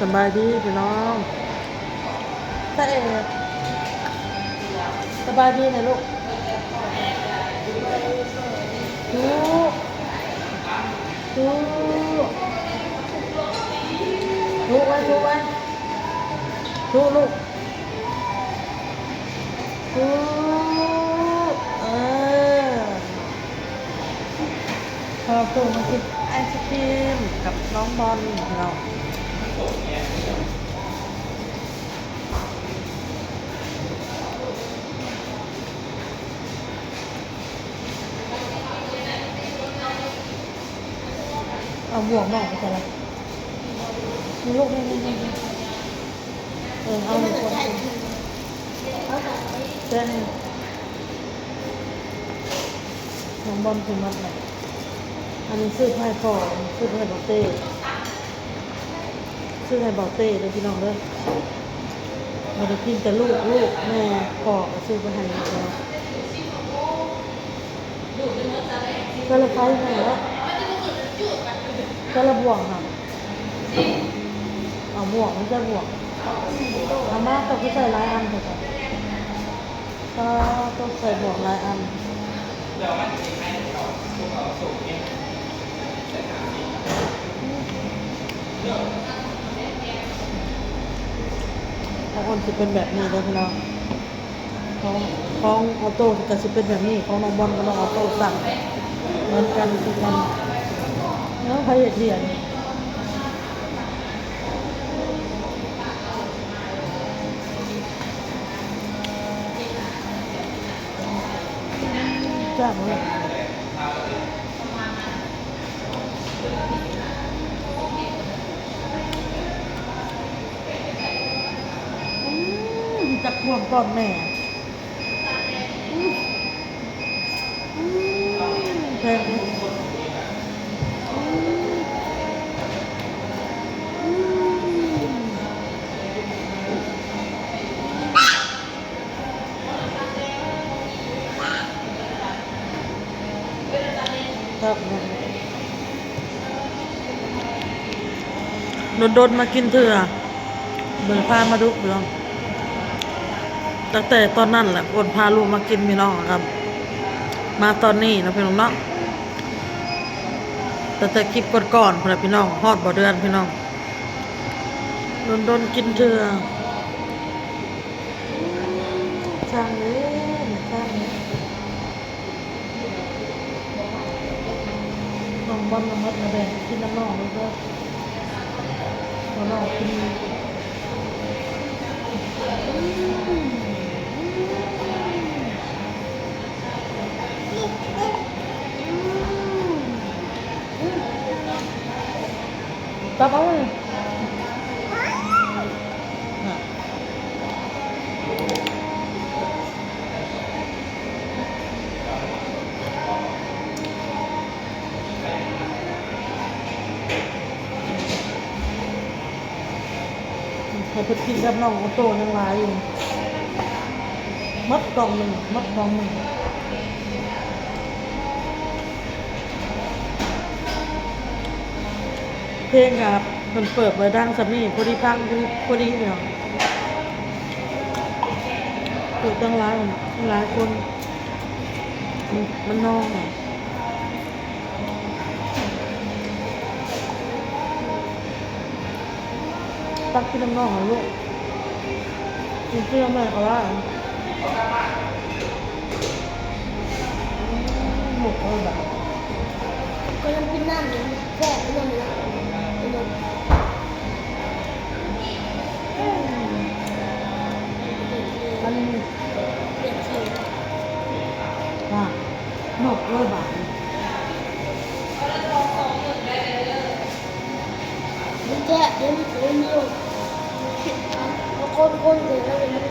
สบายดีพี่น้องตาเอ๋สบายดีนะลูกทุกทุกทุกไว้ทุกไว้ทุกลูกทุกเออพอบตัวมากินไอศครีมกับน้องบอลเรา เอาหัวหมอกไปแต่ละมีลูกนี่นี่นี่เออเอาหนึ่งคนเจ้าน้องบอลคือมัดเลยอันนี้ซื้อให้พ่อซื้อให้บอเต้ซื้อให้บอเต้เลยพี่น้องเลยมาได้กินแต่ลูกลูกแม่พ่อกซื้อไปให้ลูกเราก็เลยไปไหนแล้ว ก็ระบวกค่ะเอาบวกมันจะบวกเอามากก็ใส่ลายอันเถอะก็ต้องใส่บวกลายอันบาคนจะเป็นแบบนี้เลยพี่น้องของของออโต้ก็จะเป็นแบบนี้ของน้องบอลก็น้องออโต้สั่งเหมือนกันคือกัน เนาะใครอยากเรียนจ้าเลยจักห่วงก่อนแม่ โดนโดนๆมากินเถื่อเบิ่งพามาดูพี่น้องตั้งแต่ตอนนั้นแหละคนพาลูกมากินพี่น้องครับ มาตอนนี้นะพี่น้องเนาะแต่แต่คลิปก่อนๆพอพี่น้องฮอดบ่เดือนพี่น้องโดนโดนกินเถื่อช่างเลยช่างเลยน้องบอลน้ำมัดมาแบ่งกินน้ำน้องเลยก็ น้องน้ ให้เพิ่นกินกับน้องโต้ยังหลายอยู่มัดกล่องหนึ่งมัดกล่องหนึ่งเพลงครับมันเปิดไว้ดังสามีพอดีพังพอดีพอดีเนาะเปิดตั้งหลายคนหลายคนมันมันนองอะ ตักกินน้ำนองเหรอลูกกินเพื่อแม่เขาว่าหมกเอาแบบก็ยังกินน้ำอยู่แซ่บไปเลยนะไปเลยมันเปลี่ยนสีว่าหมกเลยบาทมันแซ่เดี๋ยวมันจะมีอยู่แล้ว คนๆเลยแล้วมัน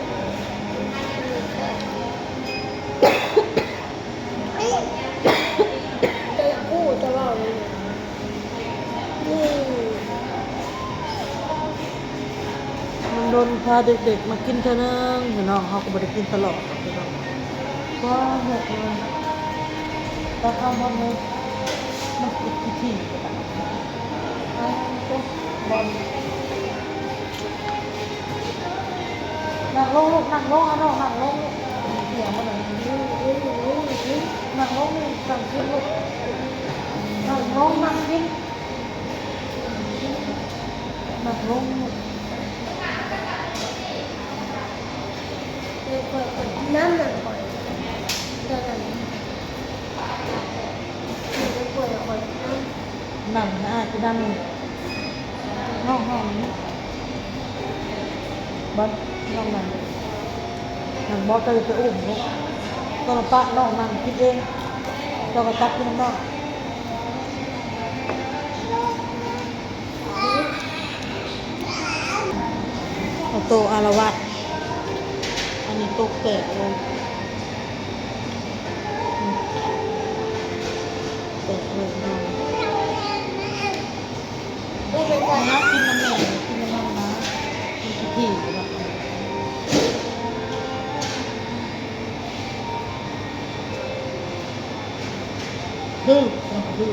จะพูดจะเล่าเลยนี่มันโดนพาเด็กๆมากินเท่านึงเห็นน้องเขาก็ไม่ได้กินตลอดหรอกพี่น้องก็หมกเลยตาข้าวบอลเลยมันอีกทีก็ได้เอาก็บอล ลงลูกนั่งลงอะน้องนั่งลงลูกเสียงมันเลยนั่งลงนี่สั่งกินลูกนั่งลงนั่งกินนั่งลงลูกเดี๋ยวก่อนก่อนน้ำหนักก่อนเดี๋ยวนั้นเดี๋ยวก่อนก่อนน้ำนั่งนะจะนั่งน้องห้องนี้บัดน้องนั่ง นั่งบอสก็จะไปอุ้มลูกตอนปะน้องนั่งคิดเองเราก็ตักขึ้นน้องเอาโตอารวาสอันนี้ตกแตกเลยแตกเลยน้องนะกิน ดื้อดื้อ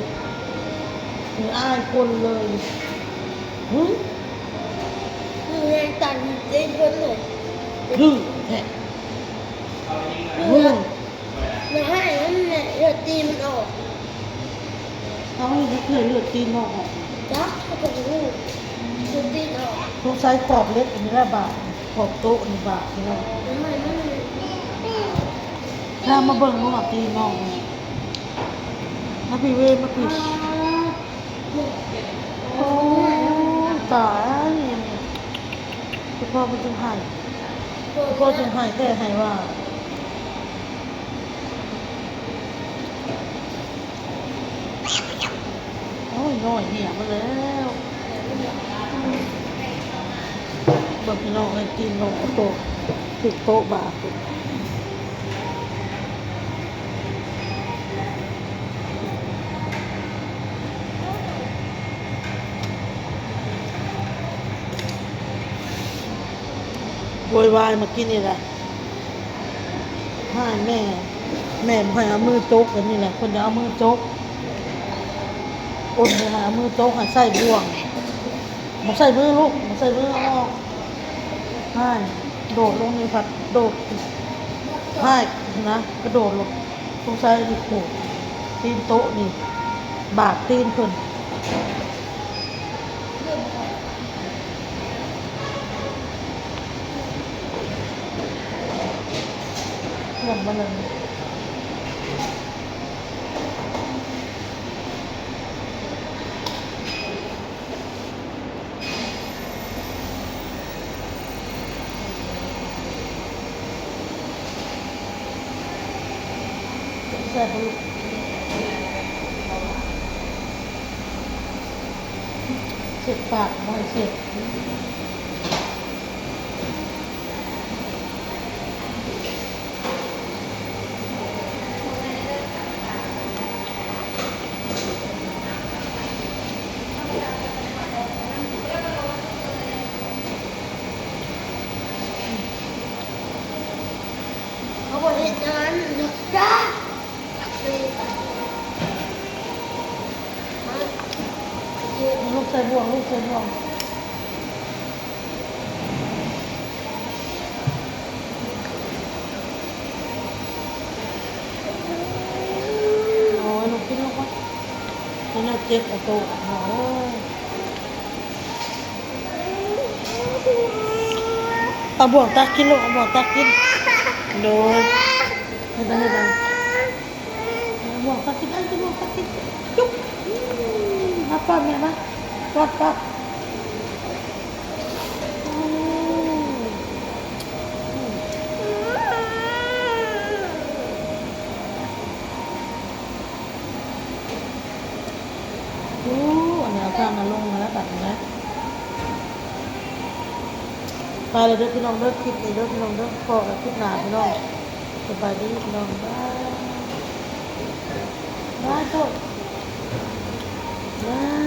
ถึงอายคนเลยหึคือแรงตันเล่นคนเลยดื้อแท้คืดื้ออมาให้มันเนี่ยเลือดตีมันออกเขาไม่เคยเลือดตีนออกจ้ะเขาบอกว่าเลือดตีนออกสงสัยกรอบเล็กอันนี้ละบาทขอบโต๊ะอันนี้บาทนี่เนาะทำไมมันถ้ามาเบิ่งลูกตีนอง มาพี่เวมาพี่โอ้ตายคุณพ่อมันจึงหายคุณพ่อจึงหายแต่หายว่าโอ้ยน้อยเนี่ยมาแล้วบอกพี่น้องให้กินลงโต๊ะติดโต๊ะบาท โวยวายมากินนี่แหละให้แม่ แม่ให้เอามือโจ๊กกันนี่แหละคนจะเอามือโจ๊กอุ่นไปหามือโต๊ะหาใส่บ่วงมาใส่มือลูกมาใส่มือเอาออกให้โดดลงในผัดโดดให้นะกระโดดลงตรงใส่ดิโขดตีนโต๊ะนี่ บาดตีนเพิ่น เรื่องมันเลยใส่ลูกเสร็จปากไม่เสร็จ嗯เขาบอกเหตุการณ์จ้าไปมาเย็น ลูกใส่บ่วงลูกใส่บ่วงโอ้ยลูกกินลูกวะนี่น่าเจ็ บอะโตโอ้ยเอาบ่วงตักกินลูกเอาบ่วงตักกินโดยให้ได้ให้ได้เอาบ่วงตักกินเอาบ่วงตักกินจุ๊บอืมมาป้อนแม่มาป้อนป้อนอืมโอ้อันนี้เอาข้างมาลงมาแล้วแบบนี้ไปเลยเด้อพี่น้องเด้อคลิปนี้เด้อพี่น้องเด้อพอกับคลิปหนาพี่น้องสบายดีพี่น้องบ้ายบายโชคบาย